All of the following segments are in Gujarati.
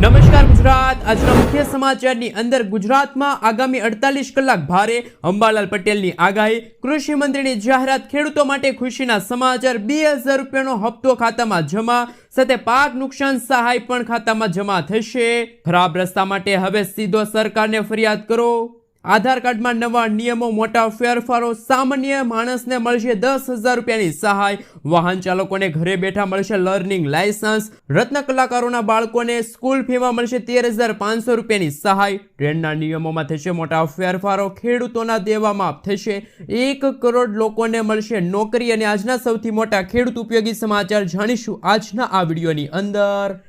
નમસ્કાર ગુજરાત. આજના મુખ્ય સમાચારની અંદર ગુજરાતમાં આગામી અડતાલીસ કલાક ભારે અંબાલાલ પટેલની આગાહી. કૃષિ મંત્રીની જાહેરાત ખેડૂતો માટે ખુશીના સમાચાર. બે હજાર રૂપિયાનો હપ્તો ખાતામાં જમા. સાથે પાક નુકસાન સહાય પણ ખાતામાં જમા થશે. ખરાબ રસ્તા માટે હવે સીધો સરકારને ફરિયાદ કરો. આધાર કાર્ડમાં નવા નિયમો, મોટા ફેરફારો, સામાન્ય માણસને મળશે દસ હજાર રૂપિયાની સહાય. વાહન ચાલકોને ઘરે બેઠા મળશે લર્નિંગ લાયસન્સ. રત્ન કલાકારોના બાળકોને સ્કૂલ ફીમાં મળશે તેર હજાર પાંચસો રૂપિયાની સહાય. ટ્રેનના નિયમોમાં થશે મોટા ફેરફારો, ખેડૂતોના દેવા માફ થશે. એક કરોડ લોકોને મળશે નોકરી અને આજના સૌથી મોટા ખેડૂત ઉપયોગી સમાચાર જાણીશું આજના આ વિડીયોની અંદર.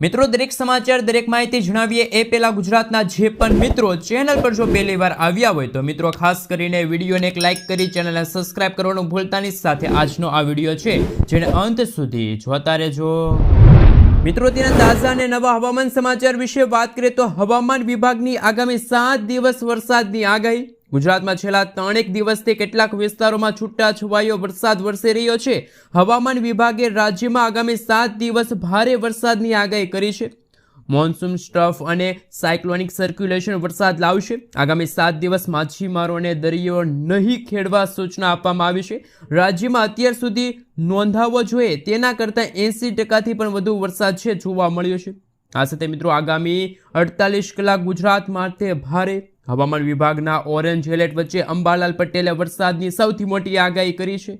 મિત્રો, દરેક સમાચાર, દરેક માહિતી જણાવીએ એ પહેલાં ગુજરાતના જે પણ મિત્રો ચેનલ પર જો પહેલી વાર આવ્યા હોય તો મિત્રો, ખાસ કરીને વિડીયોને એક લાઇક કરી ચેનલને સબસ્ક્રાઇબ કરવાનું ભૂલતાની સાથે આજનો આ વીડિયો છે, જેને અંત સુધી જોતા રહેજો. મિત્રો, તેના તાજા અને નવા હવામાન સમાચાર વિશે વાત કરીએ તો હવામાન વિભાગની આગામી સાત દિવસ વરસાદની આગાહી ગુજરાતમાં છેલ્લા ત્રણેક દિવસથી કેટલાક વિસ્તારોમાં છૂટાછવાયો વરસાદ વરસી રહ્યો છે. હવામાન વિભાગે રાજ્યમાં આગામી સાત દિવસ ભારે વરસાદની આગાહી કરી છે. મોન્સૂન સ્ટફ અને સાયક્લોનિક સર્ક્યુલેશન વરસાદ લાવશે. આગામી સાત દિવસ માછીમારોને દરિયો નહીં ખેડવા સૂચના આપવામાં આવી છે. રાજ્યમાં અત્યાર સુધી નોંધાવવો જોઈએ. તેના કરતાં એંસી ટકાથી પણ વધુ વરસાદ છે જોવા મળ્યો છે. આ સાથે મિત્રો આગામી અડતાલીસ કલાક ગુજરાત માટે ભારે હવામાન વિભાગના ઓરેન્જ એલર્ટ વચ્ચે અંબાલાલ પટેલે વરસાદની સૌથી મોટી આગાહી કરી છે.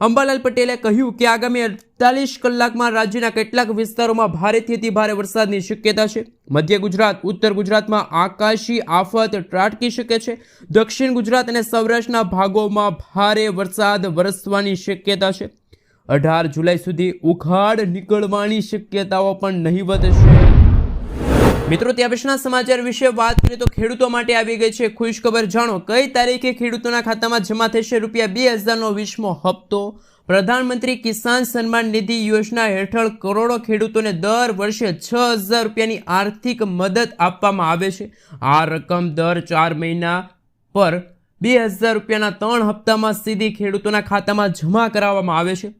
અંબાલાલ પટેલે કહ્યું કે આગામી અડતાલીસ કલાકમાં રાજ્યના કેટલાક વિસ્તારોમાં ભારેથી અતિ ભારે વરસાદની શક્યતા છે. મધ્ય ગુજરાત, ઉત્તર ગુજરાતમાં આકાશી આફત ત્રાટકી શકે છે. દક્ષિણ ગુજરાત અને સૌરાષ્ટ્રના ભાગોમાં ભારે વરસાદ વરસવાની શક્યતા છે. અઢાર જુલાઈ સુધી ઉઘાડ નીકળવાની શક્યતાઓ પણ નહીવત છે. મિત્રો, ત્યાં સમાચાર વિશે વાત કરીએ તો ખેડૂતો માટે આવી ગઈ છે ખુશ ખબર જાણો. કઈ તારીખે ખેડૂતોના ખાતામાં જમા થશે રૂપિયા બે હજારનો વીસમો હપ્તો? પ્રધાનમંત્રી કિસાન સન્માન નિધિ યોજના હેઠળ કરોડો ખેડૂતોને દર વર્ષે છ હજાર રૂપિયાની આર્થિક મદદ આપવામાં આવે છે. આ રકમ દર ચાર મહિના પર બે હજાર રૂપિયાના ત્રણ હપ્તામાં સીધી ખેડૂતોના ખાતામાં જમા કરાવવામાં આવે છે.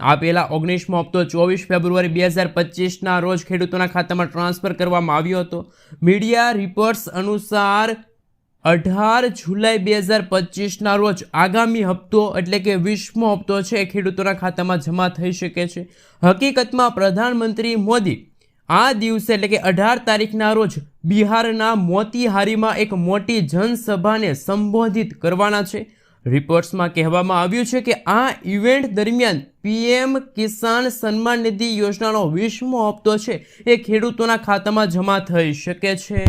આ પહેલા ઓગણીસમો હપ્તો ચોવીસ ફેબ્રુઆરી બે હજાર પચીસના રોજ ખેડૂતોના ખાતામાં ટ્રાન્સફર કરવામાં આવ્યો હતો. મીડિયા રિપોર્ટ્સ અનુસાર, અઢાર જુલાઈ બે હજાર પચીસના રોજ આગામી હપ્તો એટલે કે વીસમો હપ્તો છે એ ખેડૂતોના ખાતામાં જમા થઈ શકે છે. હકીકતમાં પ્રધાનમંત્રી મોદી આ દિવસે એટલે કે અઢાર તારીખના રોજ બિહારના મોતીહારીમાં એક મોટી જનસભાને સંબોધિત કરવાના છે. રિપોર્ટ્સમાં કહેવામાં આવ્યું છે કે આ ઇવેન્ટ દરમિયાન પીએમ કિસાન સન્માન નિધિ યોજનાનો વીસમો હપ્તો છે. એ ખેડૂતોના ખાતામાં જમા થઈ શકે છે.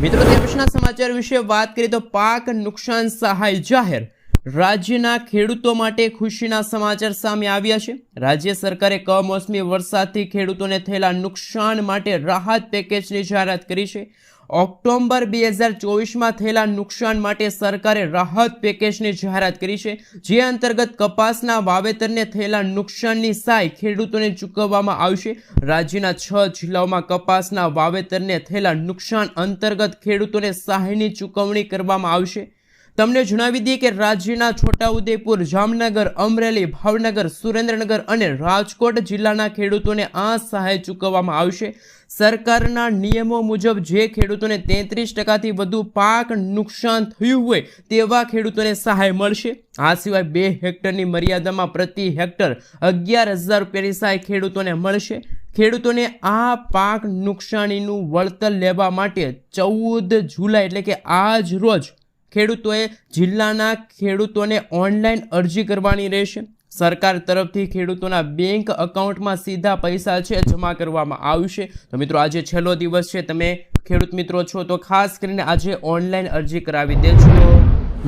મિત્રો દેશના સમાચાર વિશે વાત કરીએ તો પાક નુકસાન સહાય જાહેર. રાજ્યના ખેડૂતો માટે ખુશીના સમાચાર સામે આવ્યા છે. રાજ્ય સરકારે કમોસમી વરસાદથી ખેડૂતોને થયેલા નુકસાન માટે રાહત પેકેજની જાહેરાત કરી છે. ઓક્ટોબર બે હજાર ચોવીસમાં થયેલા નુકસાન માટે સરકારે રાહત પેકેજની જાહેરાત કરી છે, જે અંતર્ગત કપાસના વાવેતરને થયેલા નુકસાનની સહાય ખેડૂતોને ચૂકવવામાં આવશે. રાજ્યના છ જિલ્લાઓમાં કપાસના વાવેતરને થયેલા નુકસાન અંતર્ગત ખેડૂતોને સહાયની ચૂકવણી કરવામાં આવશે. તમને જણાવી દઈએ કે રાજ્યના છોટાઉદેપુર, જામનગર, અમરેલી, ભાવનગર, સુરેન્દ્રનગર અને રાજકોટ જિલ્લાના ખેડૂતોને આ સહાય ચૂકવવામાં આવશે. સરકારના નિયમો મુજબ જે ખેડૂતોને તેત્રીસ ટકાથી વધુ પાક નુકસાન થયું હોય તેવા ખેડૂતોને સહાય મળશે. આ સિવાય બે હેક્ટરની મર્યાદામાં પ્રતિ હેક્ટર અગિયાર હજાર રૂપિયાની સહાય ખેડૂતોને મળશે. ખેડૂતોને આ પાક નુકસાનીનું વળતર લેવા માટે ચૌદ જુલાઈ એટલે કે આજ રોજ ખેડૂતોએ જિલ્લાના ખેડૂતોને ઓનલાઈન અરજી કરવાની રહેશે. સરકાર તરફથી ખેડૂતોના બેંક અકાઉન્ટમાં સીધા પૈસા છે, જમા કરવામાં આવશે. તો મિત્રો, આજે છેલ્લો દિવસ છે. તમે ખેડૂત મિત્રો છો તો ખાસ કરીને આજે ઓનલાઈન અરજી કરાવી દેજો.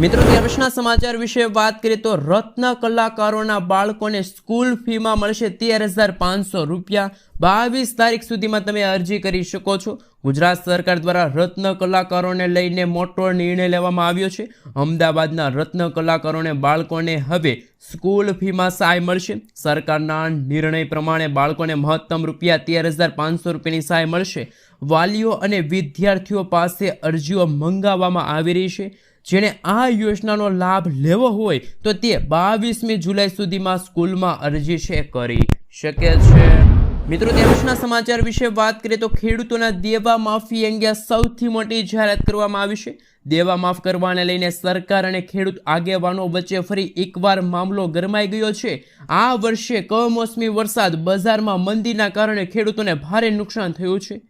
મિત્રો ત્યાર સમાચાર વિશે વાત કરીએ તો રત્ન કલાકારોના બાળકોને સ્કૂલ ફીમાં મળશે તેર હજાર પાંચસો રૂપિયા. બાવીસ તારીખ સુધીમાં તમે અરજી કરી શકો છો. ગુજરાત સરકાર દ્વારા રત્ન કલાકારોને લઈને મોટો નિર્ણય લેવામાં આવ્યો છે. અમદાવાદના રત્ન કલાકારોને બાળકોને હવે સ્કૂલ ફીમાં સહાય મળશે. સરકારના નિર્ણય પ્રમાણે બાળકોને મહત્તમ રૂપિયા તેર હજાર પાંચસો રૂપિયાની સહાય મળશે. વાલીઓ અને વિદ્યાર્થીઓ પાસે અરજીઓ મંગાવવામાં આવી રહી છે. જેણે આ યોજનાનો લાભ લેવો હોય તો તે બાવીસમી જુલાઈ સુધીમાં સ્કૂલમાં અરજી છે કરી શકે છે. મિત્રો દેશના સમાચાર વિશે વાત કરીએ તો ખેડૂતોના દેવા માફી અંગે સૌથી મોટી જાહેરાત કરવામાં આવી છે. દેવા માફ કરવાને લઈને સરકાર અને ખેડૂત આગેવાનો વચ્ચે ફરી એકવાર મામલો ગરમાઈ ગયો છે. આ વર્ષે કમોસમી વરસાદ બજારમાં મંદીના કારણે ખેડૂતોને ભારે નુકસાન થયું છે.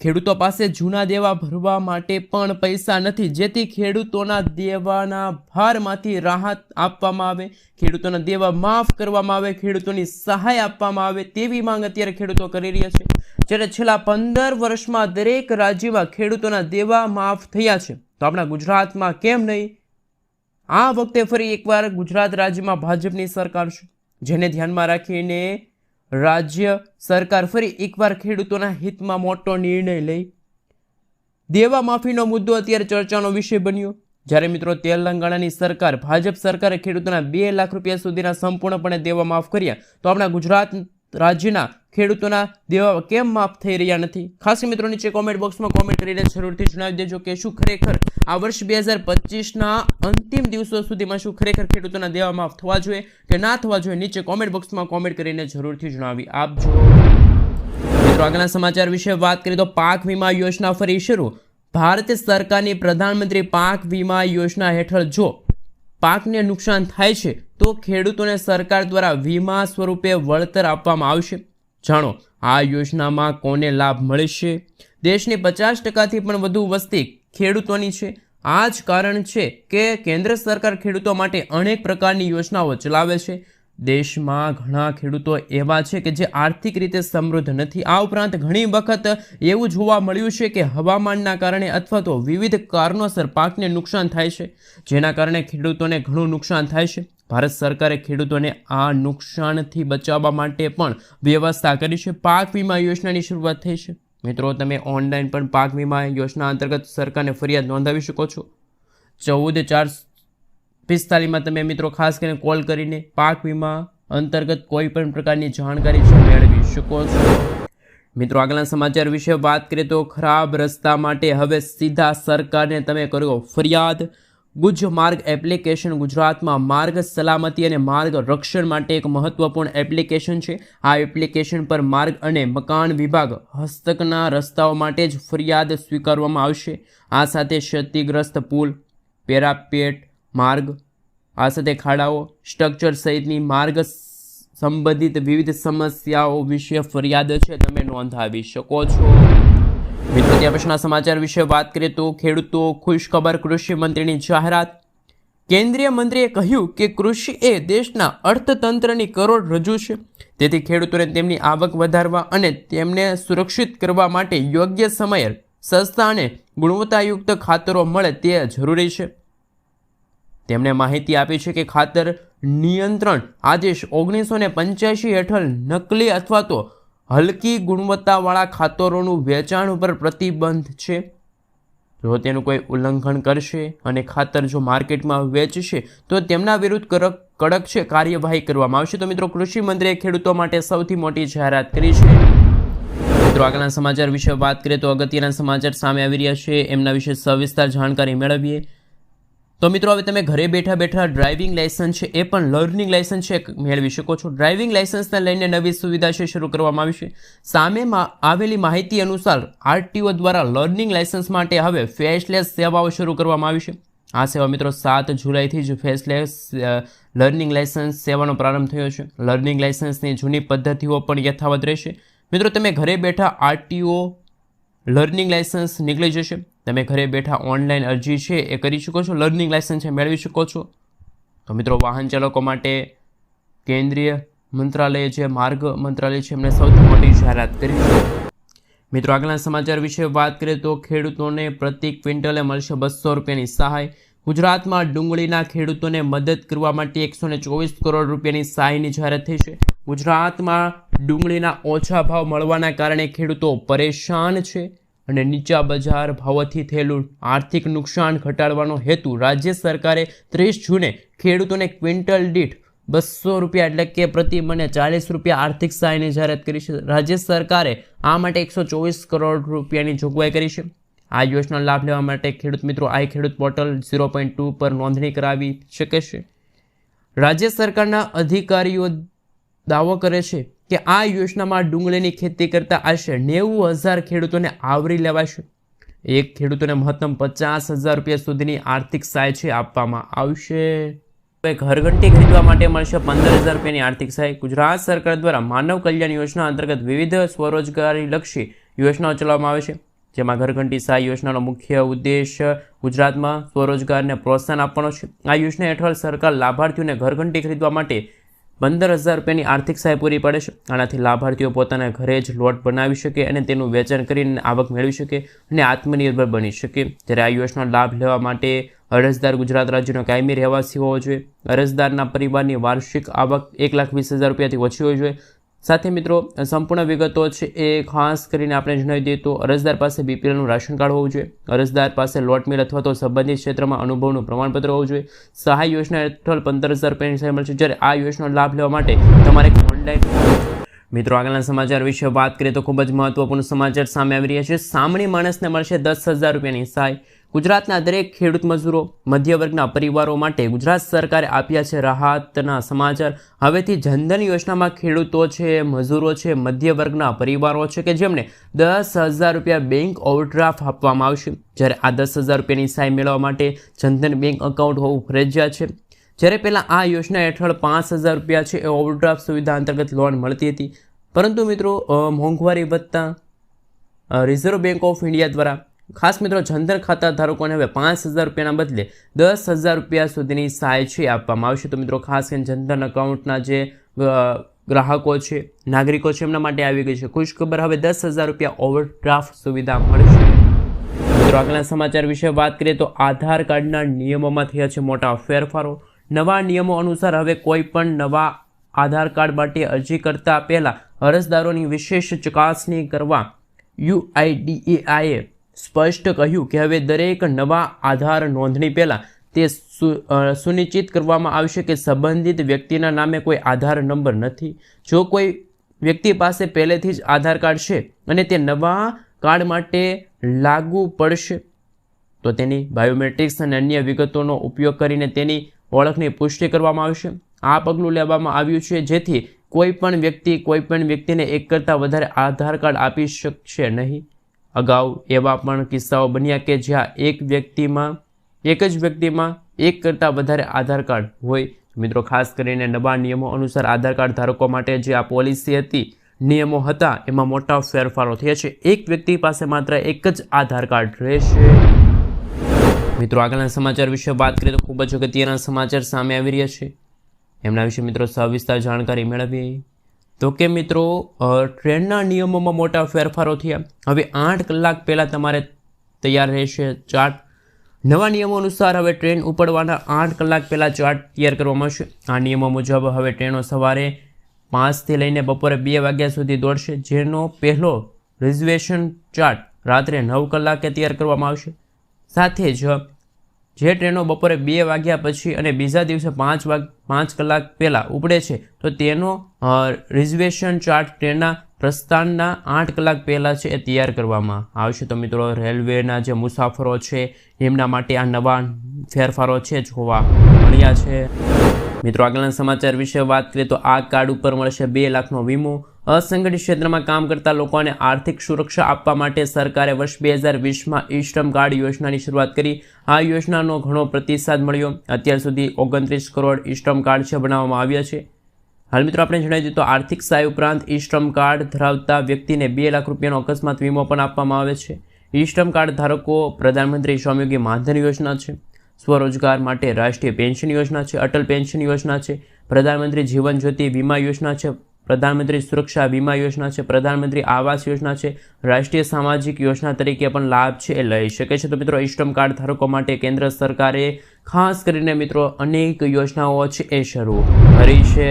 ખેડૂતો પાસે જૂના દેવા ભરવા માટે પણ પૈસા નથી. જેથી ખેડૂતોના દેવાના ભારમાંથી રાહત આપવામાં આવે, ખેડૂતોના દેવા માફ કરવામાં આવે, ખેડૂતોની સહાય આપવામાં આવે તેવી માંગ અત્યારે ખેડૂતો કરી રહ્યા છે. જ્યારે છેલ્લા પંદર વર્ષમાં દરેક રાજ્યમાં ખેડૂતોના દેવા માફ થયા છે. તો આપણા ગુજરાતમાં કેમ નહીં? આ વખતે ફરી એકવાર ગુજરાત રાજ્યમાં ભાજપની સરકાર છે. જેને ધ્યાનમાં રાખીને રાજ્ય સરકાર ફરી એકવાર ખેડૂતોના હિતમાં મોટો નિર્ણય લઈ દેવા માફીનો મુદ્દો અત્યારે ચર્ચાનો વિષય બન્યો. જ્યારે મિત્રો તેલંગાણાની સરકાર, ભાજપ સરકારે ખેડૂતોના બે લાખ રૂપિયા સુધીના સંપૂર્ણપણે દેવા માફ કર્યા, તો આપણા ગુજરાત રાજ્યના ખેડૂતોના દેવા કેમ માફ થઈ રહ્યા નથી? ખાસ મિત્રો નીચે કોમેન્ટ બોક્સમાં કોમેન્ટ કરીને જરૂરથી જણાવી દેજો કે શું ખરેખર આ વર્ષ બે હજાર પચીસના અંતિમ દિવસો સુધીમાં શું ખરેખર ખેડૂતોના દેવા માફ થવા જોઈએ કે ના થવા જોઈએ નીચે કોમેન્ટ બોક્સમાં કોમેન્ટ કરીને જરૂરથી જણાવી આપજો. મિત્રો, આગળના સમાચાર વિશે વાત કરીએ તો પાક વીમા યોજના ફરી શરૂ. ભારત સરકારની પ્રધાનમંત્રી પાક વીમા યોજના હેઠળ જો પાકને નુકસાન થાય છે તો ખેડૂતોને સરકાર દ્વારા વીમા સ્વરૂપે વળતર આપવામાં આવશે. જાણો, આ યોજનામાં કોને લાભ મળશે? દેશની પચાસ ટકાથી પણ વધુ વસ્તી ખેડૂતોની છે. આ જ કારણ છે કે કેન્દ્ર સરકાર ખેડૂતો માટે અનેક પ્રકારની યોજનાઓ ચલાવે છે. દેશમાં ઘણા ખેડૂતો એવા છે કે જે આર્થિક રીતે સમૃદ્ધ નથી. આ ઉપરાંત ઘણી વખત એવું જોવા મળ્યું છે કે હવામાનના કારણે અથવા તો વિવિધ કારણોસર પાકને નુકસાન થાય છે, જેના કારણે ખેડૂતોને ઘણું નુકસાન થાય છે. ભારત સરકારે ખેડૂતોને આ નુકસાનથી બચાવવા માટે પણ વ્યવસ્થા કરી છે. પાક વીમા યોજનાની શરૂઆત થઈ છે. મિત્રો, તમે ઓનલાઈન પણ પાક વીમા યોજના અંતર્ગત સરકારને ફરિયાદ નોંધાવી શકો છો. ચૌદ ચાર પિસ્તાલીસમાં તમે મિત્રો ખાસ કરીને કોલ કરીને પાક વીમા અંતર્ગત કોઈ પણ પ્રકારની જાણકારી છે, મેળવી શકો છો. મિત્રો, આગળના સમાચાર વિશે વાત કરીએ તો ખરાબ રસ્તા માટે હવે સીધા સરકારને તમે કરો ફરિયાદ. ગુજ માર્ગ એપ્લિકેશન ગુજરાતમાં માર્ગ સલામતી અને માર્ગ રક્ષણ માટે એક મહત્વપૂર્ણ એપ્લિકેશન છે. આ એપ્લિકેશન પર માર્ગ અને મકાન વિભાગ હસ્તકના રસ્તાઓ માટે જ ફરિયાદ સ્વીકારવામાં આવશે. આ સાથે ક્ષતિગ્રસ્ત પુલ, પેરાપેટ માર્ગ, આ સાથે ખાડાઓ, સ્ટ્રક્ચર સહિતની માર્ગ સંબંધિત વિવિધ સમસ્યાઓ વિશે ફરિયાદ છે. તમે નોંધાવી શકો છો. મિત્રો, ત્યાં સમાચાર વિશે વાત કરીએ તો ખેડૂતો, ખુશખબર કૃષિ મંત્રીની જાહેરાત. કેન્દ્રીય મંત્રીએ કહ્યું કે કૃષિ એ દેશના અર્થતંત્રની કરોડ રજૂ છે. તેથી ખેડૂતોને તેમની આવક વધારવા અને તેમને સુરક્ષિત કરવા માટે યોગ્ય સમયે સસ્તા અને ગુણવત્તાયુક્ત ખાતરો મળે તે જરૂરી છે. તેમણે માહિતી આપી છે કે ખાતર નિયંત્રણ આદેશ ઓગણીસો ને પંચ્યાસી હેઠળ નકલી અથવા તો હલકી ગુણવત્તાવાળા ખાતરોનું વેચાણ ઉપર પ્રતિબંધ છે? જો તેનું કોઈ ઉલ્લંઘન કરશે અને ખાતર જો માર્કેટમાં વેચશે, તો તેમના વિરુદ્ધ કડક કડક છે, કાર્યવાહી કરવામાં આવશે. તો મિત્રો, કૃષિ મંત્રીએ ખેડૂતો માટે સૌથી મોટી જાહેરાત કરી છે. મિત્રો, આગળના સમાચાર વિશે વાત કરીએ તો અગત્યના સમાચાર સામે આવી રહ્યા છે. એમના વિશે સવિસ્તાર જાણકારી મેળવીએ. તો મિત્રો, હવે તમે ઘરે બેઠા બેઠા ડ્રાઇવિંગ લાયસન્સ છે, એ પણ લર્નિંગ લાયસન્સ છે મેળવી શકો છો. ડ્રાઇવિંગ લાયસન્સને લઈને નવી સુવિધા છે, શરૂ કરવામાં આવી છે. સામેમાં આવેલી માહિતી અનુસાર આરટીઓ દ્વારા લર્નિંગ લાયસન્સ માટે હવે ફેસલેસ સેવાઓ શરૂ કરવામાં આવી છે. આ સેવા મિત્રો, સાત જુલાઈથી જ ફેસલેસ લર્નિંગ લાયસન્સ સેવાનો પ્રારંભ થયો છે. લર્નિંગ લાયસન્સની જૂની પદ્ધતિઓ પણ યથાવત રહેશે. મિત્રો, તમે ઘરે બેઠા આરટીઓ લર્નિંગ લાયસન્સ નીકળી જશે. તમે ઘરે બેઠા ઓનલાઈન અરજી છે એ કરી શકો છો લર્નિંગ લાયસન્સ છે, મેળવી શકો છો. તો મિત્રો, વાહન ચાલકો માટે કેન્દ્રીય મંત્રાલય છે, માર્ગ મંત્રાલય છે એમણે સૌથી મોટી જાહેરાત કરી. મિત્રો, આગળના સમાચાર વિશે વાત કરીએ તો ખેડૂતોને પ્રતિ ક્વિન્ટલે મળશે બસો રૂપિયાની સહાય. ગુજરાતમાં ડુંગળીના ખેડૂતોને મદદ કરવા માટે એકસો ચોવીસ કરોડ રૂપિયાની સહાયની જાહેરાત થઈ છે. ગુજરાતમાં ડુંગળીના ઓછા ભાવ મળવાના કારણે ખેડૂતો પરેશાન છે. અને નીચા બજાર ભાવોથી થયેલું આર્થિક નુકસાન ઘટાડવાનો હેતુ રાજ્ય સરકારે ત્રીસ જૂને ખેડૂતોને ક્વિન્ટલ દીઠ બસો રૂપિયા એટલે કે પ્રતિ મને ચાલીસ રૂપિયા આર્થિક સહાયની જાહેરાત કરી છે. રાજ્ય સરકારે આ માટે એકસો ચોવીસ કરોડ રૂપિયાની જોગવાઈ કરી છે. આ યોજના લાભ લેવા માટે ખેડૂત મિત્રો આઈ ખેડૂત પોર્ટલ ઝીરો પોઈન્ટ ટુ પર નોંધણી કરાવી શકે છે. રાજ્ય સરકારના અધિકારીઓ દાવો કરે છે કે આ યોજનામાં ડુંગળીની ખેતી કરતા આશરે નેવું હજાર ખેડૂતોને આવરી લેવાશે. એક ખેડૂતોને મહત્તમ પચાસ હજાર રૂપિયા સુધીની આર્થિક સહાય છે આપવામાં આવશે. હવે ઘરઘંટી ખરીદવા માટે મળશે પંદર હજાર રૂપિયાની આર્થિક સહાય. ગુજરાત સરકાર દ્વારા માનવ કલ્યાણ યોજના અંતર્ગત વિવિધ સ્વરોજગારી લક્ષી યોજનાઓ ચલાવવામાં આવે છે, જેમાં ઘરઘંટી સહાય યોજનાનો મુખ્ય ઉદ્દેશ ગુજરાતમાં સ્વરોજગારને પ્રોત્સાહન આપવાનો છે. આ યોજના હેઠળ સરકાર લાભાર્થીઓને ઘરઘંટી ખરીદવા માટે પંદર હજાર રૂપિયાની આર્થિક સહાય પૂરી પાડે છે. આનાથી લાભાર્થીઓ પોતાના ઘરે જ લોટ બનાવી શકે અને તેનું વેચાણ કરીને આવક મેળવી શકે અને આત્મનિર્ભર બની શકે. જ્યારે આ યોજનાનો લાભ લેવા માટે અરજદાર ગુજરાત રાજ્યનો કાયમી રહેવાસી હોવો જોઈએ. અરજદારના પરિવારની વાર્ષિક આવક એક લાખ વીસ હજાર રૂપિયાથી ઓછી હોવી જોઈએ. સાથે મિત્રો, સંપૂર્ણ વિગતો છે એ ખાસ કરીને આપણે જણાવી દઈએ તો અરજદાર પાસે બીપીએલનું રાશન કાર્ડ હોવું જોઈએ. અરજદાર પાસે લોટ મિલ અથવા તો સંબંધિત ક્ષેત્રમાં અનુભવનું પ્રમાણપત્ર હોવું જોઈએ. સહાય યોજના હેઠળ પંદર હજાર રૂપિયાની મળશે જ્યારે આ યોજનાનો લાભ લેવા માટે તમારે ઓનલાઈન મિત્રો, આગળના સમાચાર વિશે વાત કરીએ તો ખૂબ જ મહત્વપૂર્ણ સમાચાર સામે આવી રહ્યા છે. સામાન્ય માણસને મળશે દસ હજાર રૂપિયાની સહાય. ગુજરાતના દરેક ખેડૂત મજૂરો મધ્ય વર્ગના પરિવારો માટે ગુજરાત સરકારે આપ્યા છે રાહતના સમાચાર. હવેથી જનધન યોજનામાં ખેડૂતો છે, મજૂરો છે મધ્ય વર્ગના પરિવારો છે કે જેમને દસ હજાર રૂપિયા બેંક ઓવરડ્રાફ્ટ આપવામાં આવશે. જ્યારે આ દસ હજાર રૂપિયાની સહાય મેળવવા માટે જનધન બેંક અકાઉન્ટ હોવું ફરજિયાત છે. જ્યારે પહેલાં આ યોજના હેઠળ પાંચ હજાર રૂપિયા છે, એ ઓવરડ્રાફ્ટ સુવિધા અંતર્ગત લોન મળતી હતી. પરંતુ મિત્રો મોંઘવારી વધતા રિઝર્વ બેંક ઓફ ઇન્ડિયા દ્વારા ખાસ મિત્રો જનધન ખાતા ધારકોને હવે પાંચ હજાર રૂપિયાના બદલે દસ હજાર રૂપિયા સુધીની સહાય છે આપવામાં આવશે. તો મિત્રો, ખાસ કરીને જનધન અકાઉન્ટના જે ગ્રાહકો છે, નાગરિકો છે, એમના માટે આવી ગઈ છે ખુશ ખબર. હવે દસ હજાર રૂપિયા ઓવરડ્રાફ્ટ સુવિધા મળશે. મિત્રો આગળના સમાચાર વિશે વાત કરીએ તો આધાર કાર્ડના નિયમોમાં થયા છે મોટા ફેરફારો. નવા નિયમો અનુસાર હવે કોઈ પણ નવા આધાર કાર્ડ માટે અરજી કરતા પહેલા અરજદારોની વિશેષ ચકાસણી કરવા યુઆઈડીએઆઈએ સ્પષ્ટ કહ્યું કે હવે દરેક નવા આધાર નોંધણી પહેલાં તે સુનિશ્ચિત કરવામાં આવશે કે સંબંધિત વ્યક્તિના નામે કોઈ આધાર નંબર નથી. જો કોઈ વ્યક્તિ પાસે પહેલેથી જ આધાર કાર્ડ છે અને તે નવા કાર્ડ માટે લાગુ પડશે, તો તેની બાયોમેટ્રિક્સ અને અન્ય વિગતોનો ઉપયોગ કરીને તેની ઓળખની પુષ્ટિ કરવામાં આવશે. આ પગલું લેવામાં આવ્યું છે, જેથી કોઈપણ વ્યક્તિ કોઈપણ વ્યક્તિને એક કરતાં વધારે આધાર કાર્ડ આપી શકશે નહીં. અગાઉ એવા પણ કિસ્સાઓ બન્યા કે જ્યાં એક વ્યક્તિમાં, એક જ વ્યક્તિમાં એક કરતાં વધારે આધાર કાર્ડ હોય. મિત્રો, ખાસ કરીને નવા નિયમો અનુસાર આધાર કાર્ડ ધારકો માટે જે આ પોલિસી હતી, નિયમો હતા, એમાં મોટા ફેરફારો થયા છે. એક વ્યક્તિ પાસે માત્ર એક જ આધાર કાર્ડ રહેશે. મિત્રો, આગળના સમાચાર વિશે વાત કરીએ તો ખૂબ જ અગત્યના સમાચાર સામે આવી રહ્યા છે. એમના વિશે મિત્રો સવિસ્તાર જાણકારી મેળવીએ. તો કે મિત્રો ટ્રેનના નિયમોમાં મોટા ફેરફારો થયા. હવે આઠ કલાક પહેલાં તમારે તૈયાર રહેશે ચાર્ટ. નવા નિયમો અનુસાર હવે ટ્રેન ઉપડવાના આઠ કલાક પહેલાં ચાર્ટ તૈયાર કરવામાં આવશે. આ નિયમો મુજબ હવે ટ્રેનો સવારે પાંચથી લઈને બપોરે બે વાગ્યા સુધી દોડશે, જેનો પહેલો રિઝર્વેશન ચાર્ટ રાત્રે નવ કલાકે તૈયાર કરવામાં આવશે. સાથે જ જે ટ્રેનો બપોરે બે વાગ્યા પછી અને બીજા દિવસે પાંચ વાગ પાંચ કલાક પહેલાં ઉપડે છે, તો તેનો રિઝર્વેશન ચાર્ટ ટ્રેનના પ્રસ્થાનના આઠ કલાક પહેલાં છે એ તૈયાર કરવામાં આવશે. તો મિત્રો, રેલવેના જે મુસાફરો છે, એમના માટે આ નવા ફેરફારો છે જોવા મળ્યા છે. મિત્રો, આગળના સમાચાર વિશે વાત કરીએ તો આ કાર્ડ ઉપર મળશે બે લાખનો વીમો અસંગઠિત ક્ષેત્રમાં કામ કરતા લોકોને આર્થિક સુરક્ષા આપવા માટે સરકારે વર્ષ બે હજાર વીસમાં ઈ કાર્ડ યોજનાની શરૂઆત કરી. આ યોજનાનો ઘણો પ્રતિસાદ મળ્યો. અત્યાર સુધી ઓગણત્રીસ કરોડ ઈ કાર્ડ છે બનાવવામાં આવ્યા છે. હાલ મિત્રો આપણે જણાવી દીધું તો આર્થિક સહાય ઉપરાંત ઈ કાર્ડ ધરાવતા વ્યક્તિને બે લાખ રૂપિયાનો અકસ્માત વીમો પણ આપવામાં આવે છે. ઈ કાર્ડ ધારકો પ્રધાનમંત્રી શ્રમયોગી માનધન યોજના છે. સ્વરોજગાર માટે રાષ્ટ્રીય પેન્શન યોજના છે, અટલ પેન્શન યોજના છે, પ્રધાનમંત્રી જીવન જ્યોતિ વીમા યોજના છે પ્રધાનમંત્રી સુરક્ષા વીમા યોજના છે, પ્રધાનમંત્રી આવાસ યોજના છે, રાષ્ટ્રીય સામાજિક યોજના તરીકે પણ લાભ છે, એ લઈ શકે છે. તો મિત્રો ઇસ્ટમ કાર્ડ ધારકો માટે કેન્દ્ર સરકારે ખાસ કરીને મિત્રો અનેક યોજનાઓ છે, એ શરૂ કરી છે.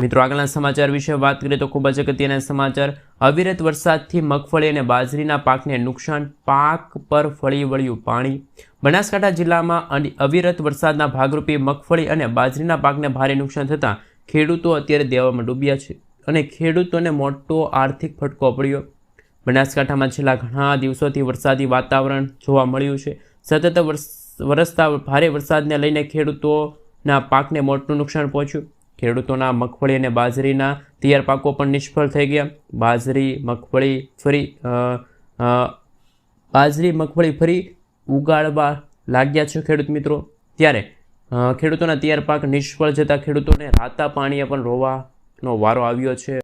મિત્રો, આગળના સમાચાર વિશે વાત કરીએ તો ખૂબ જ અગત્યના સમાચાર. અવિરત વરસાદથી મગફળી અને બાજરીના પાકને નુકસાન, પાક પર ફળી વળ્યું પાણી. બનાસકાંઠા જિલ્લામાં અવિરત વરસાદના ભાગરૂપે મગફળી અને બાજરીના પાકને ભારે નુકસાન થતાં ખેડૂતો અત્યારે દેવામાં ડૂબ્યા છે અને ખેડૂતોને મોટો આર્થિક ફટકો પડ્યો. બનાસકાંઠામાં છેલ્લા ઘણા દિવસોથી વરસાદી વાતાવરણ જોવા મળ્યું છે. સતત વરસ- વરસતા ભારે વરસાદને લઈને ખેડૂતોના પાકને મોટું નુકસાન પહોંચ્યું. ખેડૂતોના મગફળી અને બાજરીના તૈયાર પાકો પણ નિષ્ફળ થઈ ગયા. બાજરી, મગફળી ફરી બાજરી, મગફળી ફરી ઉગાડવા લાગ્યા છે ખેડૂત મિત્રો. ત્યારે ખેડૂતોના તૈયાર પાક નિષ્ફળ જતા ખેડૂતોને રાતા પાણીએ પણ રોવાનો વારો આવ્યો છે.